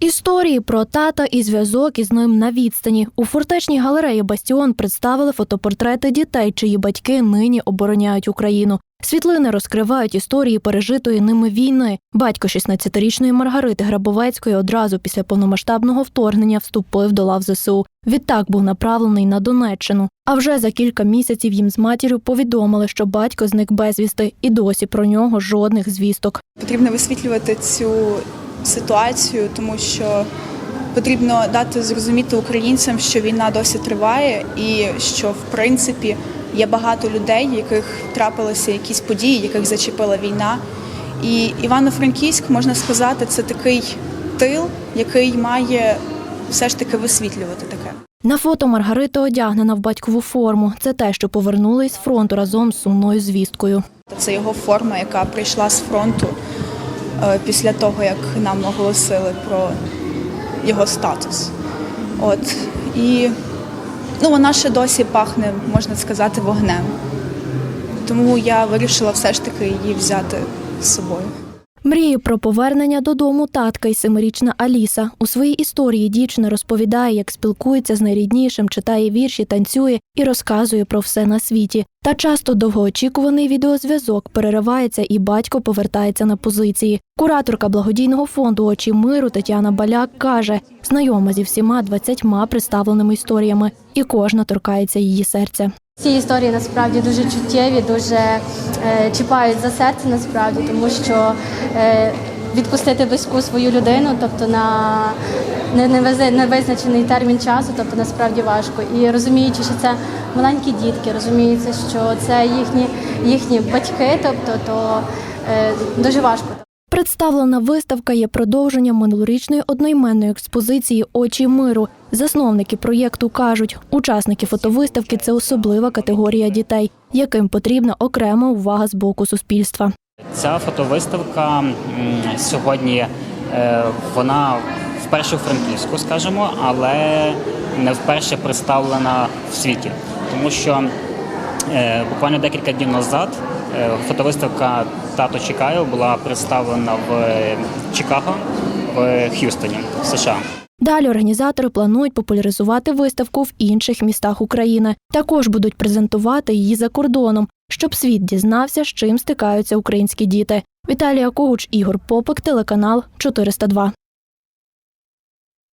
Історії про тата і зв'язок із ним на відстані у фортечній галереї Бастіон представили фотопортрети дітей, чиї батьки нині обороняють Україну. Світлини розкривають історії пережитої ними війни. Батько 16-річної Маргарити Грабовецької одразу після повномасштабного вторгнення вступив до лав ЗСУ. Відтак був направлений на Донеччину. А вже за кілька місяців їм з матір'ю повідомили, що батько зник безвісти, і досі про нього жодних звісток. Потрібно висвітлювати цю ситуацію, тому що потрібно дати зрозуміти українцям, що війна досі триває, і що в принципі є багато людей, яких трапилися якісь події, яких зачепила війна. І Івано-Франківськ, можна сказати, це такий тил, який має все ж таки висвітлювати таке. На фото Маргарита одягнена в батькову форму. Це те, що повернули з фронту разом з сумною звісткою. Це його форма, яка прийшла з фронту після того, як нам оголосили про його статус. От і ну, вона ще досі пахне, можна сказати, вогнем. Тому я вирішила все ж таки її взяти з собою. Мріє про повернення додому татка й семирічна Аліса. У своїй історії дівчина розповідає, як спілкується з найріднішим, читає вірші, танцює і розказує про все на світі. Та часто довгоочікуваний відеозв'язок переривається, і батько повертається на позиції. Кураторка благодійного фонду Очі миру Тетяна Баляк каже, знайома зі всіма 20 представленими історіями, і кожна торкається її серця. Ці історії насправді дуже чуттєві, дуже е, чіпають за серце насправді, тому що е, відпустити близьку свою людину, тобто на невизначений термін часу, тобто насправді важко. І розуміючи, що це маленькі дітки, розуміється, що це їхні, їхні батьки, тобто то е, дуже важко. Представлена виставка є продовженням минулорічної одноіменної експозиції Очі миру. Засновники проєкту кажуть, учасники фотовиставки це особлива категорія дітей, яким потрібна окрема увага з боку суспільства. Ця фотовиставка сьогодні е, вона вперше у Франківську, скажімо, але не вперше представлена в світі, тому що е, буквально декілька днів назад е, фотовиставка Тато чекаю була представлена в Чикаго в Х'юстоні, США. Далі організатори планують популяризувати виставку в інших містах України. Також будуть презентувати її за кордоном, щоб світ дізнався, з чим стикаються українські діти. Віталія Когуч, Ігор Попик, телеканал 402.